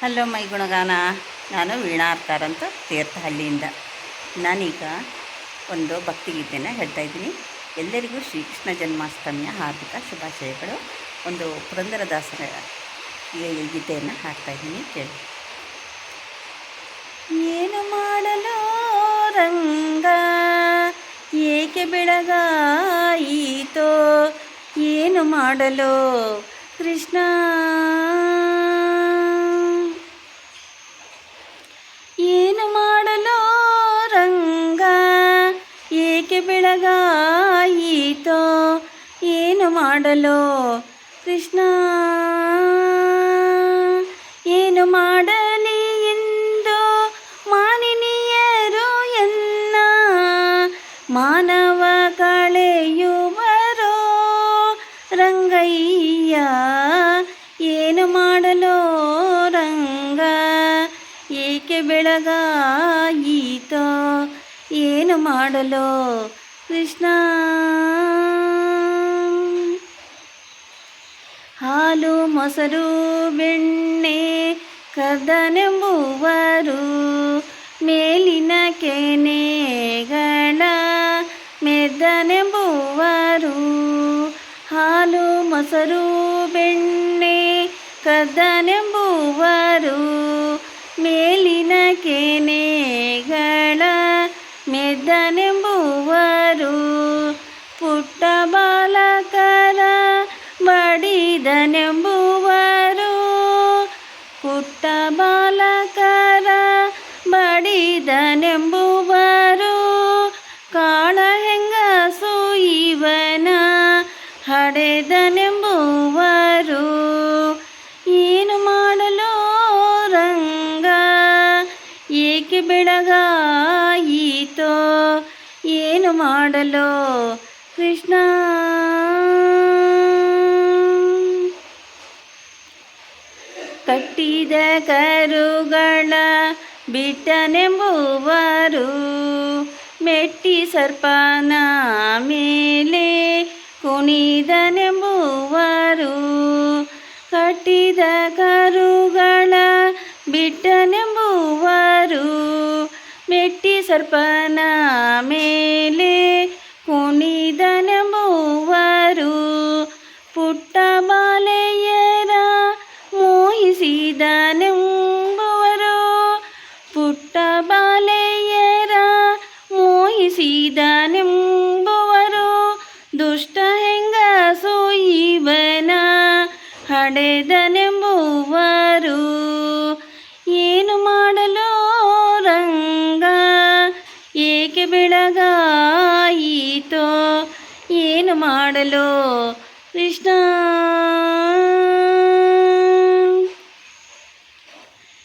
Hello my ಗುಣಗಾನ. ನಾನು ವೀಣಾ ಅರ್ತಾರ್ ಅಂತ ತೀರ್ಥಹಳ್ಳಿಯಿಂದ. ನಾನೀಗ ಒಂದು ಭಕ್ತಿಗೀತೆನ ಹೇಳ್ತಾ ಇದ್ದೀನಿ. ಎಲ್ಲರಿಗೂ ಶ್ರೀಕೃಷ್ಣ ಜನ್ಮಾಷ್ಟಮಿಯ ಹಾರ್ದಿಕ ಶುಭಾಶಯಗಳು. ಒಂದು ಪುರಂದರದಾಸರ ಗೀತೆಯನ್ನು ಹಾಡ್ತಾ ಇದ್ದೀನಿ, ಕೇಳಿ. ಏನು ಮಾಡಲು ರಂಗ, ಏಕೆ ಬೆಳಗಾಯಿತೋ, ಏನು ಮಾಡಲು ಕೃಷ್ಣ? ಮಾಡಲು ಕೃಷ್ಣ ಏನು ಮಾಡಲಿ ಎಂದು ಮಾನಿನಿಯರು ಎನ್ನ ಮಾನವ ಕಳೆಯುವರೋ ರಂಗಯ್ಯ ಏನು ಮಾಡಲು ರಂಗ ಏಕೆ ಬೆಳಗಾಯಿತೋ ಏನು ಮಾಡಲು ಕೃಷ್ಣ ಹಾಲು ಮೊಸರು ಬೆಣ್ಣೆ ಕದನೆಂಬುವರು ಮೇಲಿನ ಕೆನೆಗಳ ಮೆದ್ದನೆಂಬುವರು. ಹಾಲು ಮೊಸರು ಬೆಣ್ಣೆ ಕದನೆಂಬುವರು ಮೇಲಿನ ಕೆನೆಗಳ ಮೆದ್ದನೆಂಬುವರು. ಹಡೆದನೆಂಬುವರು. ಏನು ಮಾಡಲು ರಂಗ? ಏಕೆ ಬೆಳಗಾಯಿತೋ? ಏನು ಮಾಡಲು ಕೃಷ್ಣ? ಕಟ್ಟಿದ ಕರುಗಳ ಬಿಟ್ಟನೆಂಬುವರು. ಮೆಟ್ಟಿ ಸರ್ಪನ ಮೇಲೆ ಕುಣಿದನೆಂಬುವರು ಕಟ್ಟಿದ ಕರುಗಳ ಬಿಟ್ಟನೆಂಬುವರು ಮೆಟ್ಟಿ ಸರ್ಪನ ಮೇಲೆ ಕುಣಿದನೆಂಬುವರು ಪುಟ್ಟ ಬಾಲೆಯರ ಮೋಹಿಸಿದನೆಂಬುವರು ಪುಟ್ಟ ಬಾಲೆಯರ ಮೋಹಿಸಿದನೆಂಬುವರು ಹಡೆದನೆಂಬುವರು ಏನು ಮಾಡಲು ರಂಗ ಏಕೆ ಬೆಳಗಾಯಿತೋ ಏನು ಮಾಡಲು ಕೃಷ್ಣ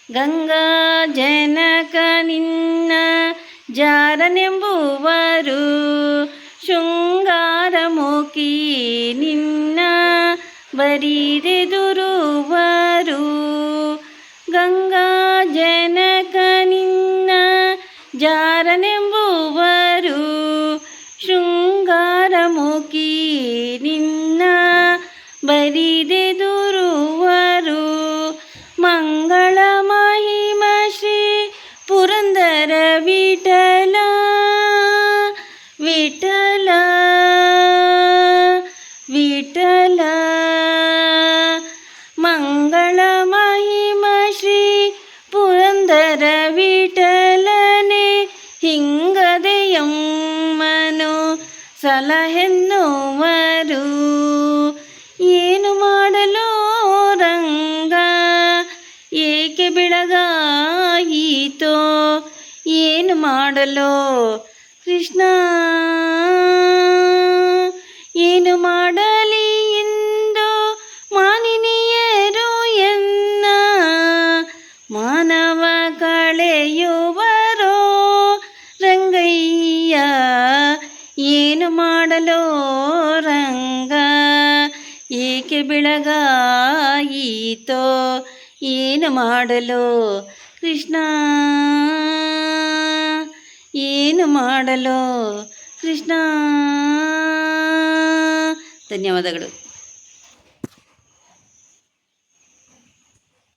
ಗಂಗಾ ಜನಕ ನಿನ್ನ ಜಾರನೆಂಬುವರು ಶೃಂಗಾರಮುಖಿ ನಿನ್ನ ಬರಿದೆದುರುವರು Tschüss. ಸಲಹೆನ್ನುವರು. ಏನು ಮಾಡಲು ರಂಗ? ಏಕೆ ಬೆಳಗಾಯಿತೋ? ಏನು ಮಾಡಲು ಕೃಷ್ಣ? ಬೆಳಗಾಯಿತೋ? ಏನು ಮಾಡಲು? ಕೃಷ್ಣ! ಏನು ಮಾಡಲು? ಕೃಷ್ಣ! ಧನ್ಯವಾದಗಳು.